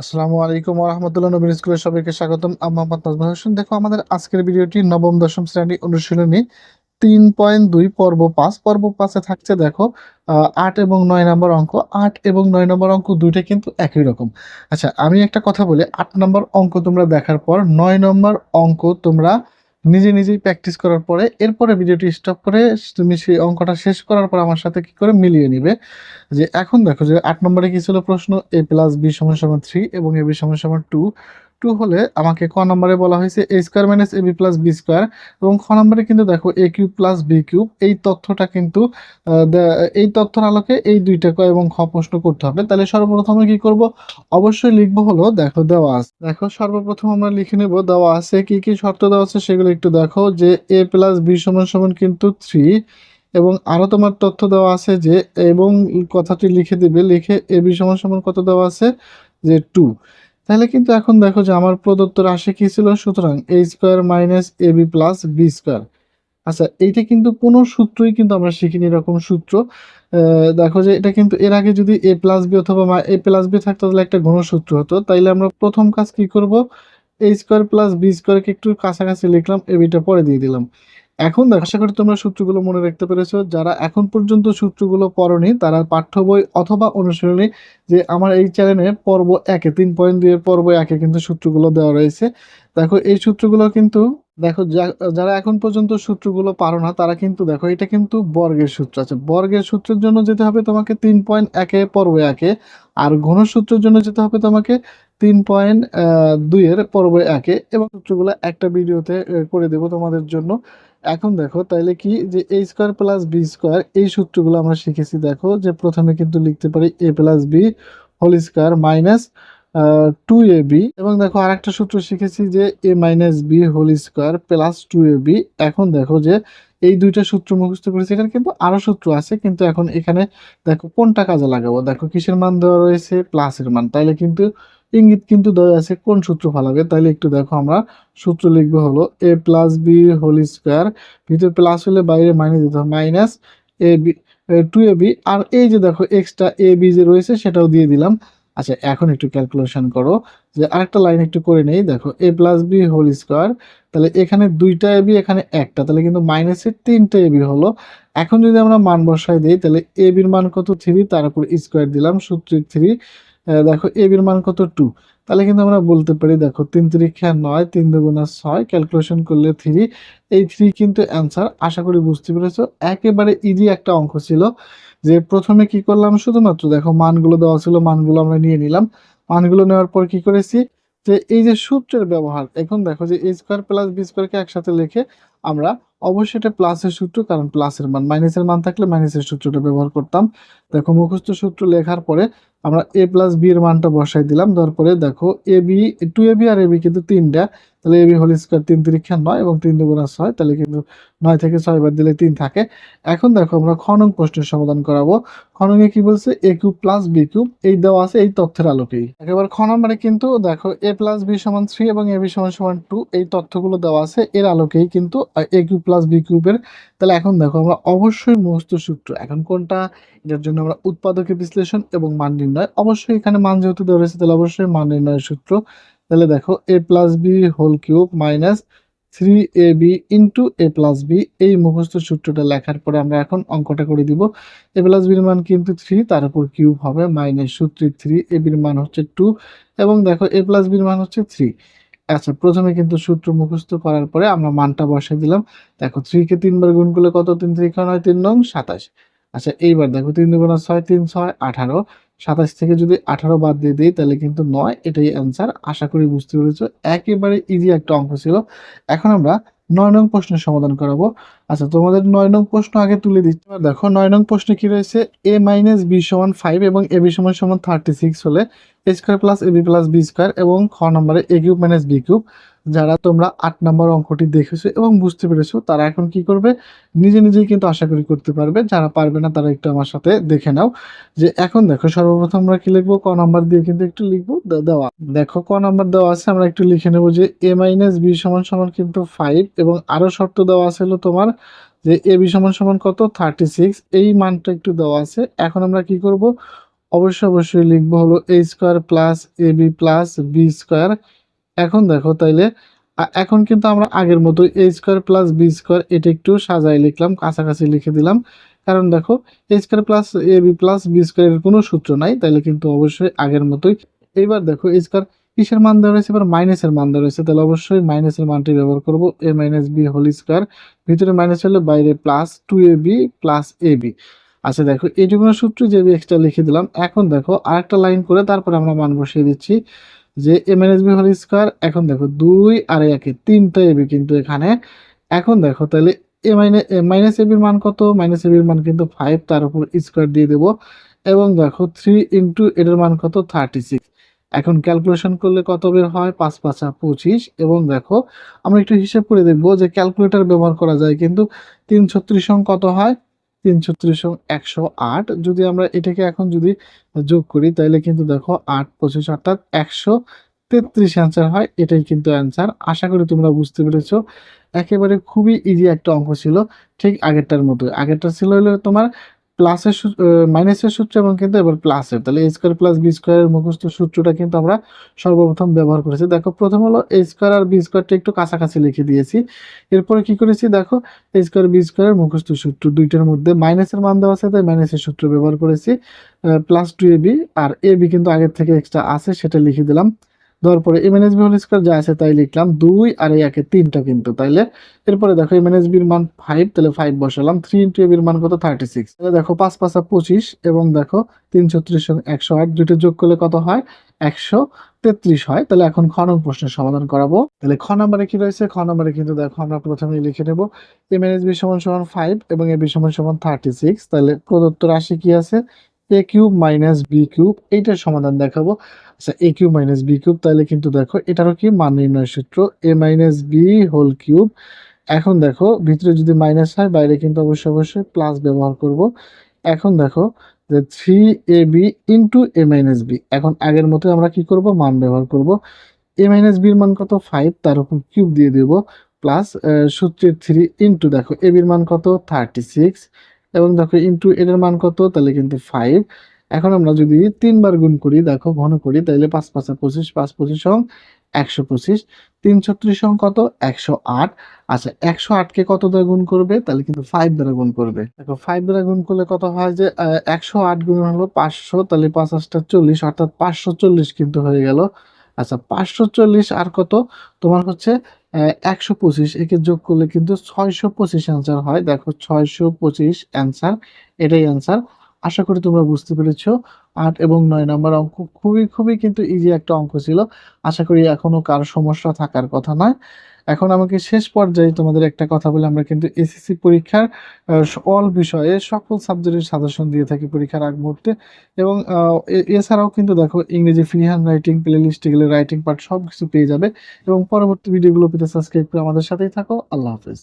আসসালামু আলাইকুম রহমতুল্লাহ নবীন স্কুলের সবাইকে স্বাগতম। মোহাম্মদ নাজমুল হোসেন। দেখো, আমাদের আজকের ভিডিওটি নবম, দশম শ্রেণি অনুশীলনী তিন পয়েন্ট দুই, পর্ব পাঁচ। পর্ব পাঁচে থাকছে, দেখো আট এবং নয় নম্বর অঙ্ক। আট এবং নয় নম্বর অঙ্ক দুইটা কিন্তু একই রকম। আচ্ছা আমি একটা কথা বলি, আট নম্বর অঙ্ক তোমরা দেখার পর নয় নম্বর অঙ্ক তোমরা নিজে নিজেই প্র্যাকটিস করার পরে, এরপরে ভিডিওটি স্টপ করে তুমি সেই অঙ্কটা শেষ করার পর আমার সাথে কি করে মিলিয়ে নিবে? যে এখন দেখো যে আট নম্বরে কি ছিল প্রশ্ন? এ প্লাস বি সমান সমান থ্রি এবং এ বি সমান সমান টু টু হলে আমাকে ক নম্বরে বলা হয়েছে a square minus a b plus b square এবং খ নম্বরে কিন্তু দেখো a cube plus b cube এই তথ্যটা কিন্তু এই তথ্যের আলোকে এই দুইটা ক এবং খ প্রশ্ন করতে হবে। তাহলে সর্বপ্রথমে কি করব? অবশ্যই লিখব হলো, দেখো দেওয়া আছে। দেখো সর্বপ্রথম আমরা লিখে নেব, দেওয়া আছে। কি কি শর্ত দেওয়া আছে সেগুলো একটু দেখো, যে এ প্লাস বি সমান সমান কিন্তু থ্রি এবং আরও তোমার তথ্য দেওয়া আছে যে, এবং কথাটি লিখে দিবে, লিখে এ বি সমান সমান কত দেওয়া আছে? যে টু তাহলে কিন্তু এখন দেখো যে আমার প্রদত্ত রাশি কি ছিল? সুতরাং a square minus a b plus b square আচ্ছা এইটা কিন্তু কোনো সূত্রই কিন্তু আমরা শিখিনি এরকম সূত্র। দেখো যে এটা কিন্তু এর আগে যদি এ প্লাস বি অথবা এ প্লাস বি থাকতো তাহলে একটা ঘন সূত্র হতো। তাইলে আমরা প্রথম কাজ কি করব? এ স্কোয়ার প্লাস বি স্কোয়ারকে একটু কাছাকাছি লিখলাম এ বিটা পরে দিয়ে দিলাম। এখন আশা করি তোমরা সূত্রগুলো মনে রাখতে পেরেছ, যারা এখন পর্যন্ত সূত্রগুলো পড়নি, তারা পাঠ্য বই অথবা অনুশীলনী যে আমার এই চ্যানেলে পর্ব একে, তিন পয়েন্ট এর পর্ব একে কিন্তু সূত্রগুলো দেওয়া রয়েছে। দেখো, এই সূত্রগুলো কিন্তু, দেখো যারা এখন পর্যন্ত সূত্রগুলো পারো না তারা কিন্তু, দেখো, এটা কিন্তু বর্গের সূত্র আছে। বর্গের সূত্রের জন্য যেতে হবে তোমাকে তিন পয়েন্ট একে, পর্ব একে, আর ঘন সূত্রের জন্য যেতে হবে তোমাকে তিন পয়েন্ট দুইয়ের পর্ব একে এবং সূত্রগুলো একটা ভিডিওতে করে দেবো তোমাদের জন্য। এখন দেখো, তাইলে কি যে a square plus b square এই সূত্রগুলো আমরা শিখেছি। দেখো যে প্রথমে কিন্তু লিখতে পারি a plus b whole square minus two a b এবং দেখো আরেকটা সূত্র শিখেছি যে a minus b whole square plus two a b এখন দেখো যে এই দুইটা সূত্র মুখস্থ করেছি, এখানে কিন্তু আরও সূত্র আছে, কিন্তু এখন এখানে দেখো কোনটা কাজে লাগাবো? দেখো কিসের মান দেওয়া রয়েছে? প্লাসের মান। তাইলে কিন্তু ইঙ্গিত কিন্তু দেওয়া আছে কোন সূত্র ফালাবে? তাইলে একটু দেখো আমরা। সূত্র লিখব হলো a plus b whole square ভিতরে প্লাস হলে বাইরে মাইনাস দিতে হবে minus a b two a b আর এই যে দেখো এক্সট্রা এ বি যে রয়েছে সেটাও দিয়ে দিলাম। আচ্ছা এখন একটু ক্যালকুলেশন করো, যে আরেকটা লাইন একটু করে নেই, দেখো a plus b whole square তাহলে এখানে দুইটা এ বি এখানে একটা, তাহলে কিন্তু মাইনাসের তিনটা এ বি হলো। এখন যদি আমরা মান বসাই দিই, তাহলে এ বির মান কত? থ্রি তার উপর স্কোয়ার দিলাম সূত্রে থ্রি দেখো এ বির মান কত টু তাহলে কিন্তু আমরা বলতে পারি, দেখো তিন তিরিক্ষা নয়, তিন দুগুণা ছয় ক্যালকুলেশন করলে থ্রি এই থ্রি কিন্তু অ্যান্সার আশা করি বুঝতে পেরেছ। একেবারে ইজি একটা অঙ্ক ছিল, যে প্রথমে কি করলাম? শুধুমাত্র দেখো মানগুলো দেওয়া ছিল, মানগুলো আমরা নিয়ে নিলাম। মানগুলো নেওয়ার পর কি করেছি? যে এই যে সূত্রের ব্যবহার, এখন দেখো যে এ স্কোয়ার প্লাস বি স্কোয়ারকে একসাথে লিখে আমরা অবশ্যই এটা প্লাসের সূত্র, কারণ প্লাসের মান, মাইনাসের মান থাকলে মাইনাসের সূত্রটা ব্যবহার করতাম। দেখো, মুখস্থ সূত্র লেখার পরে আমরা এ প্লাস বি এর মানটা বসাই দিলাম। তারপরে দেখো a b two a b R A B কিন্তু তিনটা। তাহলে এ বি হোল স্কোয়ার তিন তিরিক্ষা নয় এবং তিন দুগুণা ছয়, তাহলে কিন্তু নয় থেকে ছয় বাদ দিলে তিন থাকে। এখন দেখো, আমরা খনং প্রশ্নের সমাধান করাবো। খননে কি বলছে? A cube plus b cube এই দেওয়া আছে এই তথ্যের আলোকেই। একেবারে খ নম্বরে কিন্তু দেখো এ প্লাস বি সমান থ্রি এবং এ বি সমান সমান টু এই তথ্যগুলো দেওয়া আছে এর আলোকেই কিন্তু এ কিউব প্লাস বি কিউবের তাহলে এখন দেখো আমরা অবশ্যই মুখস্থ সূত্র, এখন কোনটা? এটার জন্য আমরা উৎপাদকের বিশ্লেষণ এবং মান নির্ণয়। অবশ্যই এখানে মান যেহেতু দেওয়া রয়েছে, তাহলে অবশ্যই মান নির্ণয়ের সূত্র। তাহলে দেখো a plus b whole cube minus three a b into a plus b এই মুখস্থ সূত্রটা লেখার পরে আমরা এখন অঙ্কটা করে দিব। এ প্লাস বির মান কিন্তু থ্রি তার উপর কিউব হবে মাইনাস সূত্রে থ্রি এ বির মান হচ্ছে টু এবং দেখো এ প্লাস বির মান হচ্ছে থ্রি আচ্ছা প্রথমে কিন্তু সূত্র মুখস্থ করার পরে আমরা মানটা বসাই দিলাম। দেখো থ্রি কে তিনবার গুণ করলে কত? তিন থ্রি নয় তিন নং সাতাশ। আচ্ছা এইবার দেখো, তিন দুগুণা ছয়, তিন ছয়, আঠারো। সাতাশ থেকে যদি আঠারো বাদ দিয়ে দিই, তাহলে কিন্তু নয়। এটাই অ্যান্সার আশা করি বুঝতে পেরেছ। একেবারে ইজি একটা অঙ্ক ছিল। এখন আমরা নয় নং প্রশ্নের সমাধান করাবো। আচ্ছা তোমাদের নয় নং প্রশ্ন আগে তুলে দিচ্ছি। দেখো, নয় নং প্রশ্নে কি রয়েছে? এ মাইনাস বি সমান ফাইভ এবং এ বি সমান সমান থার্টি সিক্স হলে a square plus a b plus b square এবং খ নম্বরে a cube minus b cube যারা তোমরা আট নম্বর অঙ্কটি দেখেছ এবং বুঝতে পেরেছ, তারা এখন কি করবে? নিজে নিজেই কিন্তু আশা করি করতে পারবে। যারা পারবে না, তারা একটু আমার সাথে দেখে নাও। যে এখন দেখো, সর্বপ্রথম আমরা কি লিখব? ক নাম্বার দিয়ে কিন্তু একটু লিখব। দেওয়া। দেখো, ক নাম্বার দেওয়া আছে, আমরা একটু লিখে নেব যে এ মাইনাস বি সমান সমান কিন্তু ফাইভ এবং আরও শর্ত দেওয়া আছে হলো তোমার যে এ বি সমান সমান কত? থার্টি সিক্স এই মানটা একটু দেওয়া আছে। এখন আমরা কি করব? অবশ্যই অবশ্যই লিখব হলো a square plus a b plus b square এখন দেখো তাইলে এখন কিন্তু আমরা আগের মতো a square plus b square এটা একটু সাজাই লিখলাম, কাছাকাছি লিখে দিলাম। কারণ দেখো a square plus a b plus b স্কোয়ারের কোনো সূত্র নাই, তাইলে কিন্তু অবশ্যই আগের মতোই। এবার দেখো এ স্কোয়ার কিসের মান দেওয়া রয়েছে? এবার মাইনাসের মান দেওয়া রয়েছে তাহলে অবশ্যই মাইনাসের মানটি ব্যবহার করব। A minus b whole square ভিতরে মাইনাস হলে বাইরে plus two a b plus a b আচ্ছা দেখো এইটুকুনো সূত্র যে আমি এক্সট্রা লিখে দিলাম। এখন দেখো, আরেকটা লাইন করে তারপরে আমরা মান বসিয়ে দিচ্ছি। যে a minus b whole square এখন দেখো দুই আর একে তিনটা এবি কিন্তু এখানে। এখন দেখো তাহলে এ মাইনাস মাইনাস এবির মান কত? মাইনাস এবির মান কিন্তু ফাইভ তার উপর স্কোয়ার দিয়ে দেবো। এবং দেখো থ্রি ইন্টু এটার মান কত? থার্টি সিক্স এখন ক্যালকুলেশন করলে কত বের হয়? পাঁচ, পাঁচা পঁচিশ। এবং দেখো আমরা একটু হিসেব করে দেখব যে ক্যালকুলেটর ব্যবহার করা যায় কিন্তু তিন ছত্রিশ অঙ্ক কত হয়? তিন ছত্রিশ একশো আট। যদি আমরা এটাকে এখন যদি যোগ করি, তাহলে কিন্তু দেখো আট পঁচিশ অর্থাৎ একশো তেত্রিশ অ্যান্সার হয়। এটাই কিন্তু অ্যান্সার আশা করি তোমরা বুঝতে পেরেছ। একেবারে খুবই ইজি একটা অঙ্ক ছিল, ঠিক আগেরটার মতো আগেরটা ছিল হলো তোমার প্লাসের মাইনাসের সূত্র এবং কিন্তু এবার প্লাসের। তাহলে এ স্কোয়ার প্লাস বি স্কোয়ারের মুখস্থ সূত্রটা কিন্তু আমরা সর্বপ্রথম ব্যবহার করেছি। দেখো, প্রথম হলো এ স্কোয়ার আর বি স্কোয়ারটা একটু কাছাকাছি লিখে দিয়েছি। এরপরে কি করেছি? দেখো এ স্কোয়ার বি স্কোয়ারের মুখস্থ সূত্র দুইটার মধ্যে মাইনাসের মান দেওয়া আছে, তাই মাইনাসের সূত্র ব্যবহার করেছি। প্লাস টু এ বি আর এ বি কিন্তু আগের থেকে এক্সট্রা আছে, সেটা লিখে দিলাম। দেওয়ার m n s whole square যা আছে তাই লিখলাম দুই আর একে তিনটা কিন্তু, তাইলে? এরপরে দেখো এম এন এস বির মান ফাইভ তাহলে ফাইভ বসালাম থ্রি ইন্টু এ বির মান কত? থার্টি সিক্স তাহলে দেখো পাঁচ, পাঁচা পঁচিশ, এবং দেখো তিন, ছত্রিশ একশো আট দুটো যোগ করলে কত হয়? একশো তেত্রিশ হয়। তাহলে এখন খ নং প্রশ্নের সমাধান করাবো। তাহলে খ নম্বরে কি রয়েছে? খ নম্বরে কিন্তু দেখো আমরা প্রথমে লিখে নেব এম এন বি সমান সমান ফাইভ এবং এ বি সমান সমান থার্টি সিক্স তাহলে প্রদত্ত রাশি কি আছে? A cube minus b cube এইটার সমাধান দেখাবো। আচ্ছা a cube minus b cube তাহলে কিন্তু দেখো, এটারও কি মান নির্ণয় সূত্র? A minus b whole cube এখন দেখো, ভিতরে যদি মাইনাস হয়, বাইরে কিন্তু অবশ্যই অবশ্যই প্লাস ব্যবহার করব। এখন দেখো, যে three a b into a minus b এখন আগের মতো আমরা কি করব? মান ব্যবহার করব। এ মাইনাস বির মান কত? ফাইভ তার উপর কিউব দিয়ে দেব। প্লাস সূত্রের থ্রি ইন্টু দেখো এ বির মান কত? থার্টি সিক্স এবং দেখো ইন্টু এটার মান কত? তাহলে কিন্তু ফাইভ এখন আমরা যদি তিনবার গুণ করি, দেখো ঘন করি, তাহলে পাঁচ পাঁচা পঁচিশ, পাঁচ পঁচিশ সং একশো পঁচিশ। তিন ছত্রিশ অঙ্ক কত? একশো আট। আচ্ছা একশো আটকে কত দ্বারা গুণ করবে? তাহলে কিন্তু ফাইভ দ্বারা গুণ করবে। দেখো ফাইভ দ্বারা গুণ করলে কত হয় যে একশো আট গুণ হলো পাঁচশো, তাহলে পাঁচাশটা চল্লিশ, অর্থাৎ পাঁচশো চল্লিশ কিন্তু হয়ে গেল। আচ্ছা পাঁচশো চল্লিশ আর কত? তোমার হচ্ছে একশো পঁচিশ, একে যোগ করলে কিন্তু ছয়শো পঁচিশ অ্যান্সার হয়। দেখো, ছয়শো পঁচিশ অ্যান্সার এটাই অ্যান্সার আশা করি তোমরা বুঝতে পেরেছ। আট এবং নয় নম্বর অঙ্ক খুবই খুবই কিন্তু ইজি একটা অঙ্ক ছিল। আশা করি এখনও কার সমস্যা থাকার কথা নয়। এখন আমাকে শেষ পর্যায়ে তোমাদের একটা কথা বলে, আমরা কিন্তু এসএসসি পরীক্ষার অল বিষয়ে সকল সাবজেক্টের সাজেশন দিয়ে থাকি পরীক্ষার আগ মুহূর্তে। এবং এছাড়াও কিন্তু দেখো, ইংরেজি ফ্রি হ্যান্ড রাইটিং প্লে লিস্টে গেলে রাইটিং পার্ট সব কিছু পেয়ে যাবে। এবং পরবর্তী ভিডিওগুলো পেতে সাবস্ক্রাইব করে আমাদের সাথেই থাকো। আল্লাহ হাফেজ।